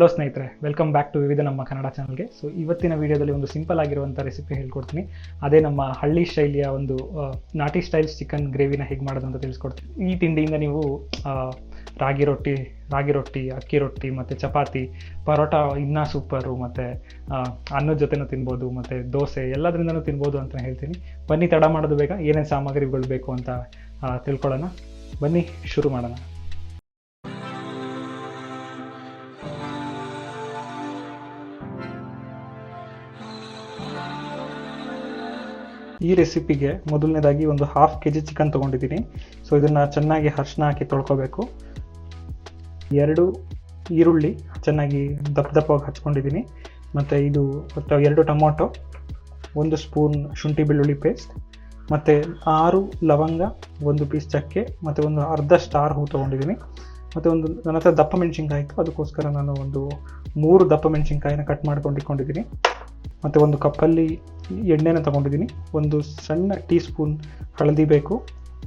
Hello ಸ್ನೇಹಿತರೆ. Welcome back to ವಿವಿಧ ನಮ್ಮ ಕನ್ನಡ ಚಾನಲ್ಗೆ ಸೊ ಇವತ್ತಿನ ವಿಡಿಯೋದಲ್ಲಿ ಒಂದು ಸಿಂಪಲ್ ಆಗಿರುವಂಥ ರೆಸಿಪಿ ಹೇಳ್ಕೊಡ್ತೀನಿ. ಅದೇ ನಮ್ಮ ಹಳ್ಳಿ ಶೈಲಿಯ ಒಂದು ನಾಟಿ ಸ್ಟೈಲ್ ಚಿಕನ್ ಗ್ರೇವಿನ ಹೇಗೆ ಮಾಡೋದು ಅಂತ ತಿಳಿಸ್ಕೊಡ್ತೀನಿ. ಈ ತಿಂಡಿಯಿಂದ ನೀವು ರಾಗಿ ರೊಟ್ಟಿ ರಾಗಿ ರೊಟ್ಟಿ, ಅಕ್ಕಿ ರೊಟ್ಟಿ, ಮತ್ತು ಚಪಾತಿ, ಪರೋಟ ಇನ್ನೂ ಸೂಪರು ಮತ್ತು ಅನ್ನದ ಜೊತೆನೂ ತಿನ್ಬೋದು, ಮತ್ತು ದೋಸೆ ಎಲ್ಲದರಿಂದನೂ ತಿನ್ಬೋದು ಅಂತ ಹೇಳ್ತೀನಿ. ಬನ್ನಿ, ತಡ ಮಾಡೋದು ಬೇಗ. ಏನೇನು ಸಾಮಗ್ರಿಗಳು ಬೇಕು ಅಂತ ತಿಳ್ಕೊಳ್ಳೋಣ. ಬನ್ನಿ, ಶುರು ಮಾಡೋಣ. ಈ ರೆಸಿಪಿಗೆ ಮೊದಲನೇದಾಗಿ ಒಂದು ಹಾಫ್ ಕೆ ಜಿ ಚಿಕನ್ ತೊಗೊಂಡಿದ್ದೀನಿ. ಸೊ ಇದನ್ನು ಚೆನ್ನಾಗಿ ಅರಿಶಿನ ಹಾಕಿ ತೊಳ್ಕೊಬೇಕು. ಎರಡು ಈರುಳ್ಳಿ ಚೆನ್ನಾಗಿ ದಪ್ಪ ದಪ್ಪವಾಗಿ ಹಚ್ಕೊಂಡಿದ್ದೀನಿ. ಮತ್ತು ಇದು ಎರಡು ಟೊಮೊಟೊ, ಒಂದು ಸ್ಪೂನ್ ಶುಂಠಿ ಬೆಳ್ಳುಳ್ಳಿ ಪೇಸ್ಟ್ ಮತ್ತು ಆರು ಲವಂಗ, ಒಂದು ಪೀಸ್ ಚಕ್ಕೆ, ಮತ್ತು ಒಂದು ಅರ್ಧ ಸ್ಟಾರ್ ಹೂ ತೊಗೊಂಡಿದ್ದೀನಿ. ಮತ್ತು ಒಂದು ನನ್ನ ಹತ್ರ ದಪ್ಪ ಮೆಣಸಿನ್ಕಾಯಿ ಅದಕ್ಕೋಸ್ಕರ ನಾನು ಒಂದು ಮೂರು ದಪ್ಪ ಮೆಣಸಿನ್ಕಾಯಿನ ಕಟ್ ಮಾಡ್ಕೊಂಡು ಇಟ್ಕೊಂಡಿದ್ದೀನಿ ಮತ್ತು ಒಂದು ಕಪ್ಪಲ್ಲಿ ಎಣ್ಣೆನ ತಗೊಂಡಿದ್ದೀನಿ. ಒಂದು ಸಣ್ಣ ಟೀ ಸ್ಪೂನ್ ಹಳದಿ ಬೇಕು,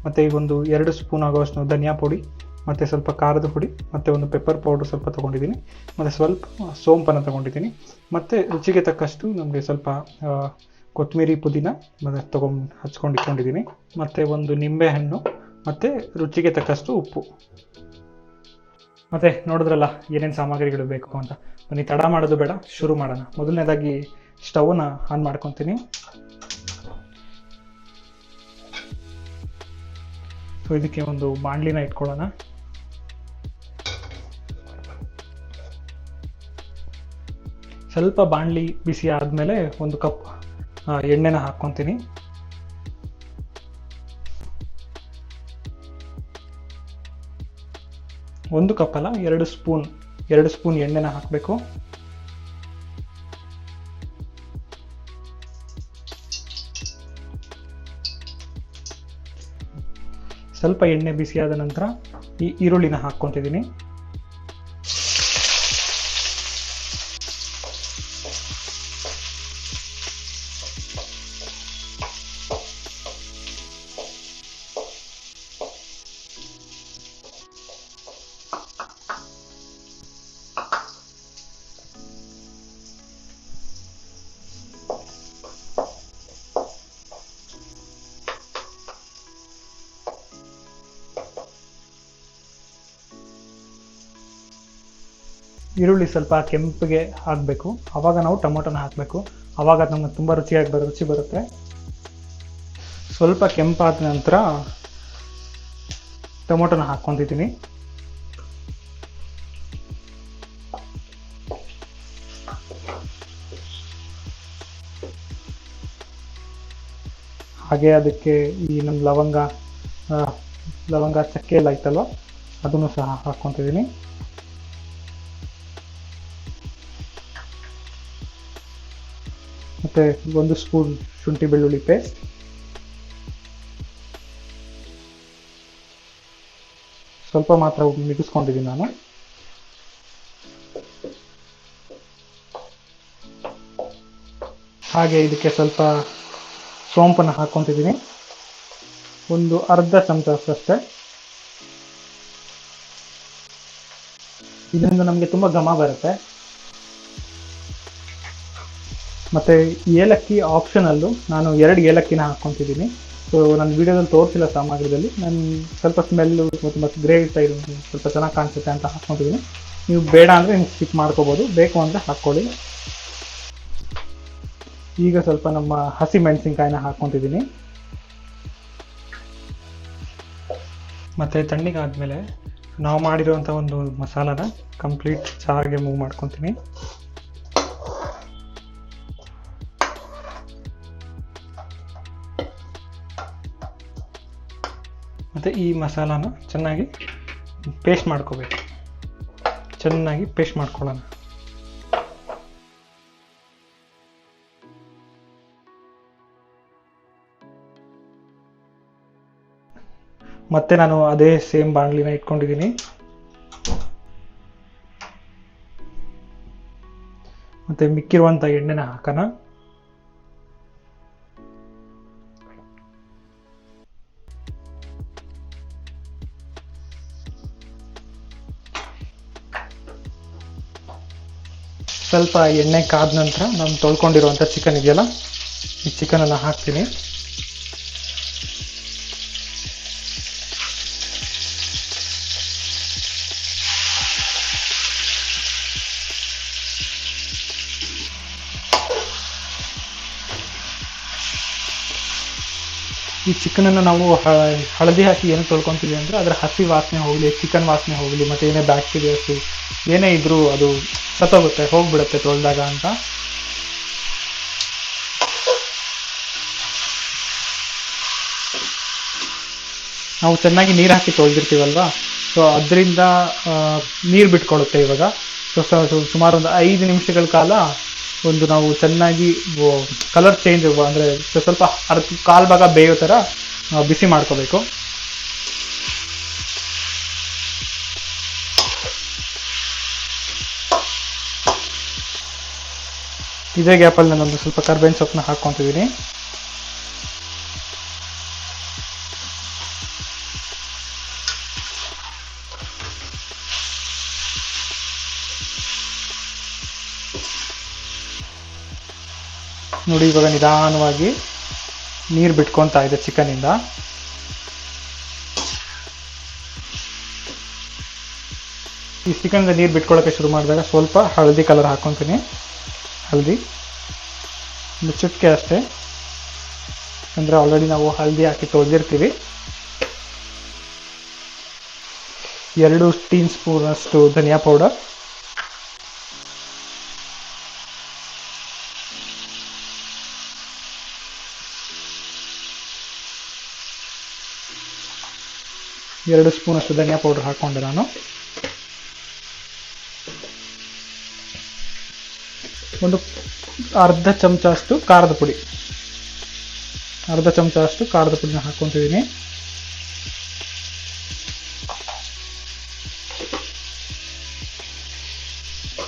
ಮತ್ತು ಒಂದು ಎರಡು ಸ್ಪೂನ್ ಆಗುವಷ್ಟು ಧನಿಯಾ ಪುಡಿ, ಮತ್ತು ಸ್ವಲ್ಪ ಖಾರದ ಪುಡಿ, ಮತ್ತು ಒಂದು ಪೆಪ್ಪರ್ ಪೌಡ್ರ್ ಸ್ವಲ್ಪ ತೊಗೊಂಡಿದ್ದೀನಿ. ಮತ್ತು ಸ್ವಲ್ಪ ಸೋಂಪನ್ನು ತೊಗೊಂಡಿದ್ದೀನಿ. ಮತ್ತು ರುಚಿಗೆ ತಕ್ಕಷ್ಟು ನಮಗೆ ಸ್ವಲ್ಪ ಕೊತ್ತಂಬರಿ ಪುದೀನ ಮತ್ತು ತೊಗೊಂಡು ಹಚ್ಕೊಂಡು ಇಟ್ಕೊಂಡಿದ್ದೀನಿ. ಮತ್ತು ಒಂದು ನಿಂಬೆಹಣ್ಣು ಮತ್ತು ರುಚಿಗೆ ತಕ್ಕಷ್ಟು ಉಪ್ಪು. ಮತ್ತು ನೋಡಿದ್ರಲ್ಲ ಏನೇನು ಸಾಮಗ್ರಿಗಳು ಬೇಕು ಅಂತ. ಬನ್ನಿ, ತಡ ಮಾಡೋದು ಬೇಡ, ಶುರು ಮಾಡೋಣ. ಮೊದಲನೇದಾಗಿ ಸ್ಟವ್ನ ಆನ್ ಮಾಡ್ಕೊತೀನಿ. ಸೊ ಇದಕ್ಕೆ ಒಂದು ಬಾಣಲಿನ ಇಟ್ಕೊಳ್ಳೋಣ. ಸ್ವಲ್ಪ ಬಾಣಲಿ ಬಿಸಿ ಆದಮೇಲೆ ಒಂದು ಕಪ್ ಎಣ್ಣೆನ ಹಾಕ್ಕೊತೀನಿ. ಒಂದು ಕಪ್ ಅಲ್ಲ, ಎರಡು ಸ್ಪೂನ್ ಎರಡು ಸ್ಪೂನ್ ಎಣ್ಣೆನ ಹಾಕಬೇಕು. ಸ್ವಲ್ಪ ಎಣ್ಣೆ ಬಿಸಿಯಾದ ನಂತರ ಈ ಈರುಳ್ಳಿನ ಹಾಕ್ಕೊತಿದ್ದೀನಿ. ಈರುಳ್ಳಿ ಸ್ವಲ್ಪ ಕೆಂಪಿಗೆ ಹಾಕಬೇಕು. ಆವಾಗ ನಾವು ಟೊಮೊಟೊನ ಹಾಕಬೇಕು. ಆವಾಗ ನಮಗೆ ತುಂಬ ರುಚಿಯಾಗಿ ಬರೋ, ರುಚಿ ಬರುತ್ತೆ. ಸ್ವಲ್ಪ ಕೆಂಪಾದ ನಂತರ ಟೊಮೊಟೊನ ಹಾಕ್ಕೊತಿದ್ದೀನಿ ಹಾಗೆ ಅದಕ್ಕೆ ಈ ನಮ್ಮ ಲವಂಗ ಲವಂಗ ಚಕ್ಕೆ ಎಲ್ಲ ಇತ್ತಲ್ವ ಅದನ್ನು ಸಹ ಹಾಕ್ಕೊತಿದ್ದೀನಿ ಮತ್ತು ಒಂದು ಸ್ಪೂನ್ ಶುಂಠಿ ಬೆಳ್ಳುಳ್ಳಿ ಪೇಸ್ಟ್ ಸ್ವಲ್ಪ ಮಾತ್ರ ಮಿಗಿಸ್ಕೊಂಡಿದ್ದೀನಿ ನಾನು. ಹಾಗೆ ಇದಕ್ಕೆ ಸ್ವಲ್ಪ ಸೋಂಪನ್ನು ಹಾಕ್ಕೊತಿದ್ದೀನಿ ಒಂದು ಅರ್ಧ ಚಮಚ ಇದರಿಂದ ನಮಗೆ ತುಂಬ ಘಮ ಬರುತ್ತೆ. ಮತ್ತು ಏಲಕ್ಕಿ ಆಪ್ಷನಲ್ಲೂ ನಾನು ಎರಡು ಏಲಕ್ಕಿನ ಹಾಕ್ಕೊತಿದ್ದೀನಿ. ಸೊ ನಾನು ವೀಡಿಯೋದಲ್ಲಿ ತೋರಿಸಿಲ್ಲ ಸಾಮಗ್ರಿದಲ್ಲಿ. ನಾನು ಸ್ವಲ್ಪ ಸ್ಮೆಲ್ಲು ಮತ್ತು ಮತ್ತು ಗ್ರೇವಿ ಸೈಡ್ ಸ್ವಲ್ಪ ಚೆನ್ನಾಗಿ ಕಾಣಿಸುತ್ತೆ ಅಂತ ಹಾಕ್ಕೊತಿದ್ದೀನಿ. ನೀವು ಬೇಡ ಅಂದರೆ ನೀವು ಸ್ಕಿಪ್ ಮಾಡ್ಕೋಬೋದು. ಬೇಕು ಅಂದರೆ ಹಾಕ್ಕೊಳ್ಳಿ. ಈಗ ಸ್ವಲ್ಪ ನಮ್ಮ ಹಸಿ ಮೆಣಸಿನ್ಕಾಯಿನ ಹಾಕ್ಕೊತಿದ್ದೀನಿ. ಮತ್ತು ತಣ್ಣಿಗಾದಮೇಲೆ ನಾವು ಮಾಡಿರೋವಂಥ ಒಂದು ಮಸಾಲಾನ ಕಂಪ್ಲೀಟ್ ಚಾರ್ಗೆ ಮೂವ್ ಮಾಡ್ಕೊತೀನಿ. ಮತ್ತು ಈ ಮಸಾಲಾನ ಚೆನ್ನಾಗಿ ಪೇಸ್ಟ್ ಮಾಡ್ಕೋಬೇಕು. ಚೆನ್ನಾಗಿ ಪೇಸ್ಟ್ ಮಾಡ್ಕೊಳ್ಳೋಣ. ಮತ್ತೆ ನಾನು ಅದೇ ಸೇಮ್ ಬಾಣಲಿನ ಇಟ್ಕೊಂಡಿದ್ದೀನಿ. ಮತ್ತೆ ಮಿಕ್ಕಿರುವಂಥ ಎಣ್ಣೆನ ಹಾಕೋಣ. ಸ್ವಲ್ಪ ಎಣ್ಣೆ ಕಾದ ನಂತರ ನಾನು ತೊಳ್ಕೊಂಡಿರುವಂಥ ಚಿಕನ್ ಇದೆಯಲ್ಲ ಈ ಚಿಕನನ್ನು ಹಾಕ್ತೀನಿ. ಈ ಚಿಕನನ್ನು ನಾವು ಹಳದಿ ಹಾಕಿ ಏನು ತೊಳ್ಕೊತೀವಿ ಅಂದರೆ ಅದರ ಹಸಿ ವಾಸನೆ ಹೋಗಲಿ, ಚಿಕನ್ ವಾಸನೆ ಹೋಗಲಿ, ಮತ್ತು ಏನೇ ಬ್ಯಾಕ್ಟೀರಿಯಾಸು ಏನೇ ಇದ್ದರೂ ಅದು ಸತ್ತೋಗುತ್ತೆ, ಹೋಗ್ಬಿಡುತ್ತೆ ತೊಳೆದಾಗ ಅಂತ. ನಾವು ಚೆನ್ನಾಗಿ ನೀರು ಹಾಕಿ ತೊಳೆದಿರ್ತೀವಲ್ವಾ? ಸೊ ಅದರಿಂದ ನೀರು ಬಿಟ್ಕೊಳ್ಳುತ್ತೆ ಇವಾಗ. ಸೊ ಸುಮಾರು ಒಂದು ಐದು ನಿಮಿಷಗಳ ಕಾಲ ಒಂದು ನಾವು ಚೆನ್ನಾಗಿ ಕಲರ್ ಚೇಂಜ್ ಅಂದರೆ ಸ್ವಲ್ಪ ಅರ್ಧ ಕಾಲು ಭಾಗ ಬೇಯೋ ಥರ ಬಿಸಿ ಮಾಡ್ಕೋಬೇಕು. ಇದೇ ಗ್ಯಾಪಲ್ಲಿ ನಾನೊಂದು ಸ್ವಲ್ಪ ಕರ್ಬೇವಿನ ಸೊಪ್ಪನ್ನ ಹಾಕ್ಕೊತಿದ್ದೀನಿ. ನೋಡಿ, ಇವಾಗ ನಿಧಾನವಾಗಿ ನೀರು ಬಿಟ್ಕೊತಾ ಇದೆ ಚಿಕನಿಂದ. ಈ ಚಿಕನ್ಗೆ ನೀರು ಬಿಟ್ಕೊಳ್ಳೋಕ್ಕೆ ಶುರು ಮಾಡಿದಾಗ ಸ್ವಲ್ಪ ಹಳದಿ ಕಲರ್ ಹಾಕ್ಕೊತೀನಿ ಹಳದಿ. ಒಂದು ಚುಟ್ಕೆ ಅಷ್ಟೇ. ಅಂದರೆ ಆಲ್ರೆಡಿ ನಾವು ಹಳದಿ ಹಾಕಿ ತೊಳೆದಿರ್ತೀವಿ. ಎರಡು ಟೀ ಸ್ಪೂನ್ ಅಷ್ಟು ಧನಿಯಾ ಪೌಡರ್ ಎರಡು ಸ್ಪೂನಷ್ಟು ಧನಿಯಾ ಪೌಡರ್ ಹಾಕ್ಕೊಂಡೆ ನಾನು. ಒಂದು ಅರ್ಧ ಚಮಚ ಅಷ್ಟು ಖಾರದ ಪುಡಿ. ಅರ್ಧ ಚಮಚ ಅಷ್ಟು ಖಾರದ ಪುಡಿನ ಹಾಕ್ಕೊತಿದ್ದೀನಿ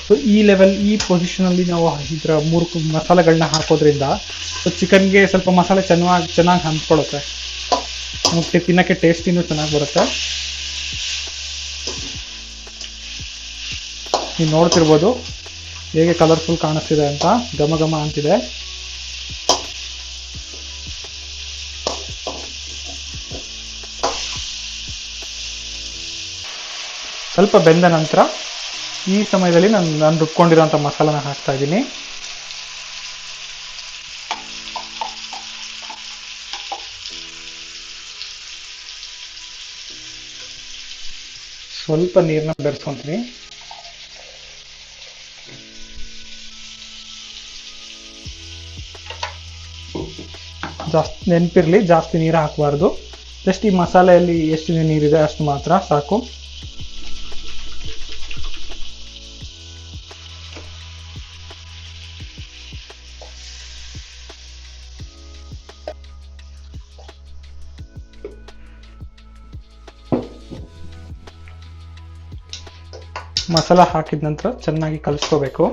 ಸೊ ಈ ಲೆವೆಲ್ ಈ ಪೊಸಿಷನಲ್ಲಿ ನಾವು ಇದರ ಮೂರು ಮಸಾಲೆಗಳನ್ನ ಹಾಕೋದ್ರಿಂದ ಚಿಕನ್ಗೆ ಸ್ವಲ್ಪ ಮಸಾಲೆ ಚೆನ್ನಾಗಿ ಚೆನ್ನಾಗಿ ಹಂಚ್ಕೊಳ್ಳುತ್ತೆ ನಮಗೆ ತಿನ್ನೋಕ್ಕೆ ಟೇಸ್ಟಿನೂ ಚೆನ್ನಾಗಿ ಬರುತ್ತೆ. ನೀವು ನೋಡ್ತಿರ್ಬೋದು ಹೇಗೆ ಕಲರ್ಫುಲ್ ಕಾಣಿಸ್ತಿದೆ ಅಂತ, ಘಮ ಘಮ ಅಂತಿದೆ. ಸ್ವಲ್ಪ ಬೆಂದ ನಂತರ ಈ ಸಮಯದಲ್ಲಿ ನಾನು ನಾನು ರುಬ್ಕೊಂಡಿರೋಂಥ ಮಸಾಲಾನ ಹಾಕ್ತಾ ಇದ್ದೀನಿ. ಸ್ವಲ್ಪ ನೀರನ್ನ ಬೆರೆಸ್ಕೊತೀನಿ. ಜಾಸ್ತಿ ನೆನಪಿರಲಿ, ಜಾಸ್ತಿ ನೀರು ಹಾಕಬಾರ್ದು. ಜಸ್ಟ್ ಈ ಮಸಾಲೆಯಲ್ಲಿ ಎಷ್ಟು ನೀರಿದೆ ಅಷ್ಟು ಮಾತ್ರ ಸಾಕು. ಮಸಾಲ ಹಾಕಿದ ನಂತರ ಚೆನ್ನಾಗಿ ಕಲಿಸ್ಕೋಬೇಕು.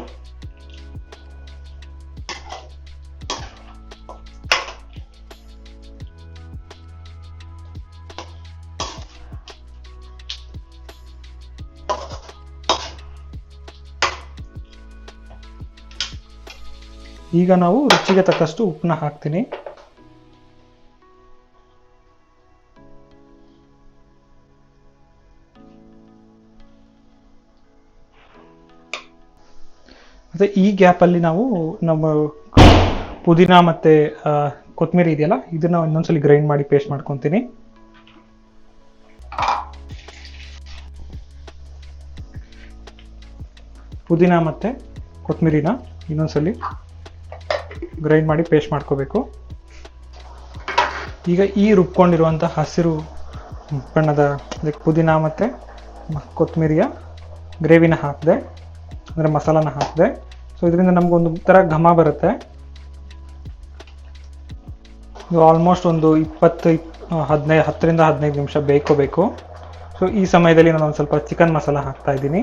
ಈಗ ನಾವು ರುಚಿಗೆ ತಕ್ಕಷ್ಟು ಉಪ್ಪನ್ನ ಹಾಕ್ತೀನಿ. ಮತ್ತೆ ಈ ಗ್ಯಾಪಲ್ಲಿ ನಾವು ನಮ್ಮ ಪುದೀನ ಮತ್ತೆ ಕೊತ್ತಂಬರಿ ಇದೆಯಲ್ಲ, ಇದನ್ನ ಇನ್ನೊಂದ್ಸಲಿ ಗ್ರೈಂಡ್ ಮಾಡಿ ಪೇಸ್ಟ್ ಮಾಡ್ಕೊತೀನಿ. ಪುದೀನ ಮತ್ತೆ ಕೊತ್ತಂಬರಿನ ಇನ್ನೊಂದ್ಸಲಿ ಗ್ರೈಂಡ್ ಮಾಡಿ ಪೇಸ್ಟ್ ಮಾಡ್ಕೋಬೇಕು. ಈಗ ಈ ರುಬ್ಕೊಂಡಿರುವಂಥ ಹಸಿರು ಬಣ್ಣದ ಪುದೀನ ಮತ್ತು ಕೊತ್ತಂಬರಿಯ ಗ್ರೇವಿನ ಹಾಕಿದೆ, ಅಂದರೆ ಮಸಾಲಾನ ಹಾಕಿದೆ ಸೊ ಇದರಿಂದ ಒಂದು ಥರ ಘಮ ಬರುತ್ತೆ. ಆಲ್ಮೋಸ್ಟ್ ಒಂದು ಇಪ್ಪತ್ತು ಹದಿನೈದು ಹತ್ತರಿಂದ ಹದಿನೈದು ನಿಮಿಷ ಬೇಕೋಬೇಕು ಸೊ ಈ ಸಮಯದಲ್ಲಿ ನಾನು ಒಂದು ಸ್ವಲ್ಪ ಚಿಕನ್ ಮಸಾಲ ಹಾಕ್ತಾ ಇದ್ದೀನಿ.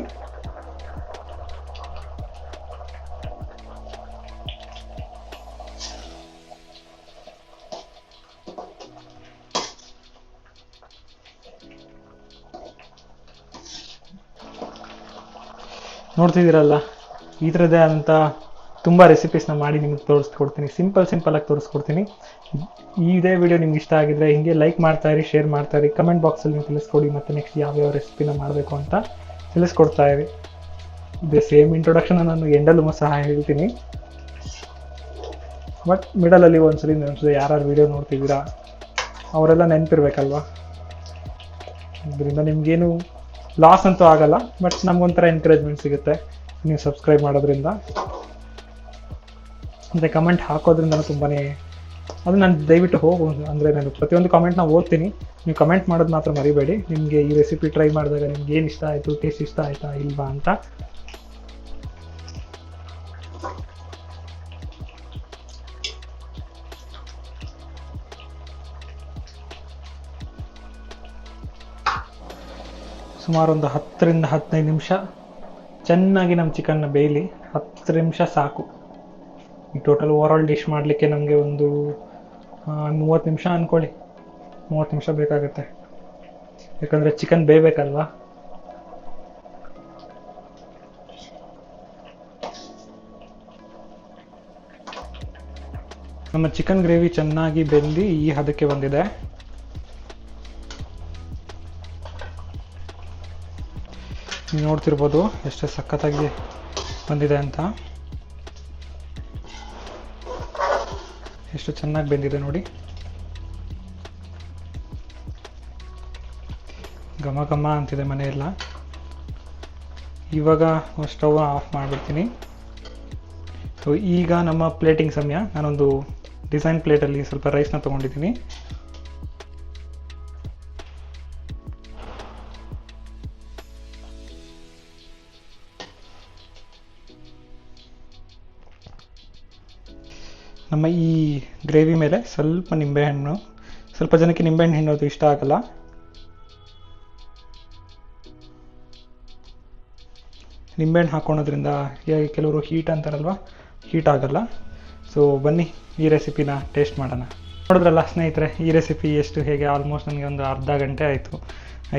ನೋಡ್ತಿದ್ದೀರಲ್ಲ? ಈ ಥರದೇ ಅಂತ ತುಂಬ ರೆಸಿಪೀಸ್ನ ಮಾಡಿ ನಿಮಗೆ ತೋರಿಸ್ಕೊಡ್ತೀನಿ. ಸಿಂಪಲ್ ಸಿಂಪಲಾಗಿ ತೋರಿಸ್ಕೊಡ್ತೀನಿ. ಇದೇ ವಿಡಿಯೋ ನಿಮ್ಗೆ ಇಷ್ಟ ಆಗಿದ್ರೆ ಹಿಂಗೆ ಲೈಕ್ ಮಾಡ್ತಾ ಇರಿ ಶೇರ್ ಮಾಡ್ತಾ ಇರಿ. ಕಮೆಂಟ್ ಬಾಕ್ಸಲ್ಲಿ ನೀವು ತಿಳಿಸ್ಕೊಡಿ ಮತ್ತು ನೆಕ್ಸ್ಟ್ ಯಾವ್ಯಾವ ರೆಸಿಪಿನ ಮಾಡಬೇಕು ಅಂತ ತಿಳಿಸ್ಕೊಡ್ತಾ ಇರಿ. ಇದೆ ಸೇಮ್ ಇಂಟ್ರೊಡಕ್ಷನ್ ನಾನು ಎಂಡಲ್ಲೂ ಸಹ ಹೇಳ್ತೀನಿ. ಬಟ್ ಮಿಡಲಲ್ಲಿ ಒಂದ್ಸರಿ ನೆನಪಿಸಿದೆ ಯಾರು ವಿಡಿಯೋ ನೋಡ್ತಿದ್ದೀರಾ, ಅವರೆಲ್ಲ ನೆನಪಿರ್ಬೇಕಲ್ವಾ? ಇದರಿಂದ ನಿಮಗೇನು ಲಾಸ್ ಅಂತೂ ಆಗಲ್ಲ ಬಟ್ ನಮಗೊಂಥರ ಎನ್ಕರೇಜ್ಮೆಂಟ್ ಸಿಗುತ್ತೆ. ನೀವು ಸಬ್ಸ್ಕ್ರೈಬ್ ಮಾಡೋದ್ರಿಂದ ಮತ್ತು ಕಮೆಂಟ್ ಹಾಕೋದ್ರಿಂದ ತುಂಬಾ ಅದು ನಾನು ದಯವಿಟ್ಟು ಹೋಗು ಅಂದರೆ ನಾನು ಪ್ರತಿಯೊಂದು ಕಾಮೆಂಟ್ನ ಓದ್ತೀನಿ. ನೀವು ಕಮೆಂಟ್ ಮಾಡೋದು ಮಾತ್ರ ಮರಿಬೇಡಿ. ನಿಮಗೆ ಈ ರೆಸಿಪಿ ಟ್ರೈ ಮಾಡಿದಾಗ ನಿಮ್ಗೆ ಏನು ಇಷ್ಟ ಆಯಿತು ಟೇಸ್ಟ್ ಇಷ್ಟ ಆಯಿತಾ ಇಲ್ವಾ ಅಂತ. ಸುಮಾರು ಒಂದು ಹತ್ತರಿಂದ ಹದಿನೈದು ನಿಮಿಷ. ಚೆನ್ನಾಗಿ ನಮ್ಮ ಚಿಕನ್ನ ಬೇಯಲಿ ಹತ್ತು ನಿಮಿಷ ಸಾಕು. ಈ ಟೋಟಲ್ ಓವರ್ ಆಲ್ ಡಿಶ್ ಮಾಡಲಿಕ್ಕೆ ನಮಗೆ ಒಂದು ಮೂವತ್ತು ನಿಮಿಷ ಅಂದ್ಕೊಳ್ಳಿ ಮೂವತ್ತು ನಿಮಿಷ ಬೇಕಾಗುತ್ತೆ. ಯಾಕಂದರೆ ಚಿಕನ್ ಬೇಯಬೇಕಲ್ವಾ? ನಮ್ಮ ಚಿಕನ್ ಗ್ರೇವಿ ಚೆನ್ನಾಗಿ ಬೆಂದಿ ಈ ಹದಕ್ಕೆ ಬಂದಿದೆ. ನೋಡ್ತಿರ್ಬೋದು ಎಷ್ಟು ಸಖತ್ತಾಗಿ ಬಂದಿದೆ ಅಂತ. ಎಷ್ಟು ಚೆನ್ನಾಗಿ ಬೆಂದಿದೆ ನೋಡಿ. ಘಮ ಘಮ ಅಂತಿದೆ ಮನೆಯೆಲ್ಲ. ಇವಾಗ ಸ್ಟವ್ ಆಫ್ ಮಾಡಿಬಿಡ್ತೀನಿ. ಸೊ ಈಗ ನಮ್ಮ ಪ್ಲೇಟಿಂಗ್ ಸಮಯ. ನಾನೊಂದು ಡಿಸೈನ್ ಪ್ಲೇಟಲ್ಲಿ ಸ್ವಲ್ಪ ರೈಸ್ನ ತೊಗೊಂಡಿದ್ದೀನಿ. ನಮ್ಮ ಈ ಗ್ರೇವಿ ಮೇಲೆ ಸ್ವಲ್ಪ ನಿಂಬೆಹಣ್ಣು, ಸ್ವಲ್ಪ ಜನಕ್ಕೆ ನಿಂಬೆಹಣ್ಣು ಹಿಂಡೋದು ಇಷ್ಟ ಆಗಲ್ಲ. ನಿಂಬೆಹಣ್ಣು ಹಾಕೊಳೋದ್ರಿಂದ ಹೇಗೆ ಕೆಲವರು ಹೀಟ್ ಅಂತಾರಲ್ವ? ಹೀಟ್ ಆಗಲ್ಲ. ಸೊ ಬನ್ನಿ, ಈ ರೆಸಿಪಿನ ಟೇಸ್ಟ್ ಮಾಡೋಣ. ನೋಡಿದ್ರಲ್ಲ ಸ್ನೇಹಿತರೆ, ಈ ರೆಸಿಪಿ ಎಷ್ಟು ಹೇಗೆ? ಆಲ್ಮೋಸ್ಟ್ ನನಗೆ ಒಂದು ಅರ್ಧ ಗಂಟೆ ಆಯಿತು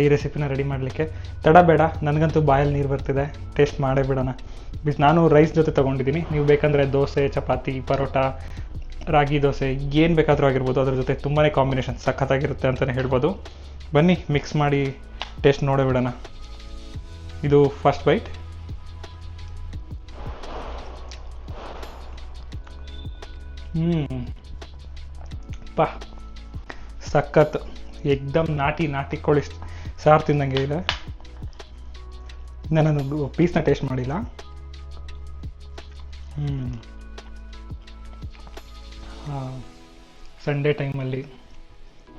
ಈ ರೆಸಿಪಿನ ರೆಡಿ ಮಾಡಲಿಕ್ಕೆ. ತಡ ಬೇಡ, ನನಗಂತೂ ಬಾಯಲ್ಲಿ ನೀರು ಬರ್ತಿದೆ. ಟೇಸ್ಟ್ ಮಾಡೇ ಬಿಡೋಣ. ಬಿಸ್ ನಾನು ರೈಸ್ ಜೊತೆ ತೊಗೊಂಡಿದ್ದೀನಿ. ನೀವು ಬೇಕಂದರೆ ದೋಸೆ, ಚಪಾತಿ, ಪರೋಟ ರಾಗಿ ದೋಸೆ ಏನು ಬೇಕಾದರೂ ಆಗಿರ್ಬೋದು ಅದ್ರ ಜೊತೆ ತುಂಬಾ ಕಾಂಬಿನೇಷನ್ ಸಖತ್ತಾಗಿರುತ್ತೆ ಅಂತಲೇ ಹೇಳ್ಬೋದು. ಬನ್ನಿ ಮಿಕ್ಸ್ ಮಾಡಿ ಟೇಸ್ಟ್ ನೋಡೇ ಬಿಡೋಣ. ಇದು ಫಸ್ಟ್ ಬೈಟ್ ಹ್ಞೂ ಪಾ, ಸಖತ್. ಎಕ್ದಮ್ ನಾಟಿ ನಾಟಿ ಕೋಳಿ ಸಾರು ತಿಂದಂಗೆ ಇದೆ. ನಾನು ಪೀಸ್ನ ಟೇಸ್ಟ್ ಮಾಡಿಲ್ಲ? ಹ್ಞೂ ಸಂಡೇ ಟೈಮಲ್ಲಿ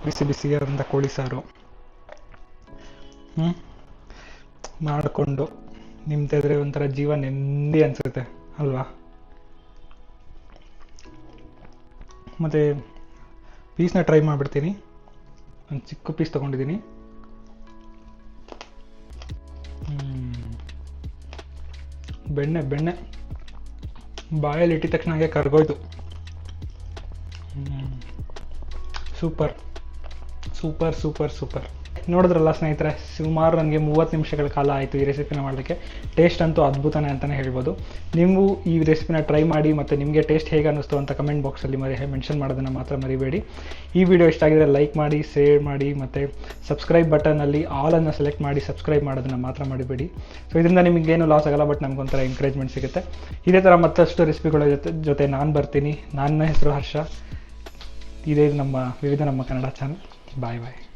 ಬಿಸಿ ಬಿಸಿಯಾದಂಥ ಕೋಳಿ ಸಾರು. ಹ್ಞೂ ಮಾಡಿಕೊಂಡು ನಿಮ್ದಿದ್ರೆ ಒಂಥರ ಜೀವ ನೆಮ್ಮದಿ ಅನಿಸುತ್ತೆ, ಅಲ್ವಾ? ಮತ್ತು ಪೀಸ್ನ ಟ್ರೈ ಮಾಡಿಬಿಡ್ತೀನಿ. ಒಂದು ಚಿಕ್ಕ ಪೀಸ್ ತೊಗೊಂಡಿದ್ದೀನಿ. ಬೆಣ್ಣೆ ಬೆಣ್ಣೆ. ಬಾಯಲ್ಲಿ ಇಟ್ಟಿದ ತಕ್ಷಣ ಹಾಗೆ ಕರ್ಗೋಯ್ತು. ಸೂಪರ್. Super super super. ನೋಡಿದ್ರಲ್ಲ ಸ್ನೇಹಿತರೆ, ಸುಮಾರು ನನಗೆ ಮೂವತ್ತು ನಿಮಿಷಗಳ ಕಾಲ ಆಯಿತು ಈ ರೆಸಿಪಿನ ಮಾಡಲಿಕ್ಕೆ. ಟೇಸ್ಟ್ ಅಂತೂ ಅದ್ಭುತನೇ ಅಂತಲೇ ಹೇಳ್ಬೋದು. ನೀವು ಈ ರೆಸಿಪಿನ ಟ್ರೈ ಮಾಡಿ ಮತ್ತು ನಿಮಗೆ ಟೇಸ್ಟ್ ಹೇಗೆ ಅನ್ನಿಸ್ತು ಅಂತ ಕಮೆಂಟ್ ಬಾಕ್ಸಲ್ಲಿ ಮರಿ, ಮೆನ್ಷನ್ ಮಾಡೋದನ್ನು ಮಾತ್ರ ಮರಿಬೇಡಿ. ಈ ವಿಡಿಯೋ ಇಷ್ಟ ಆಗಿದ್ರೆ ಲೈಕ್ ಮಾಡಿ, ಶೇರ್ ಮಾಡಿ ಮತ್ತು ಸಬ್ಸ್ಕ್ರೈಬ್ ಬಟನಲ್ಲಿ ಆಲನ್ನು ಸೆಲೆಕ್ಟ್ ಮಾಡಿ ಸಬ್ಸ್ಕ್ರೈಬ್ ಮಾಡೋದನ್ನು ಮಾತ್ರ ಮಾಡಿಬೇಡಿ ಸೊ ಇದರಿಂದ ನಿಮಗೇನು ಲಾಸ್ ಆಗಲ್ಲ, ಬಟ್ ನಮಗೊಂಥರ ಎಂಕರೇಜ್ಮೆಂಟ್ ಸಿಗುತ್ತೆ. ಇದೇ ಥರ ಮತ್ತಷ್ಟು ರೆಸಿಪಿಗಳ ಜೊತೆ ಜೊತೆ ನಾನು ಬರ್ತೀನಿ. ನನ್ನ ಹೆಸರು ಹರ್ಷ. ಇದೇ ನಮ್ಮ ವಿವಿಧ ನಮ್ಮ ಕನ್ನಡ ಚಾನಲ್. ಬಾಯ್ ಬಾಯ್.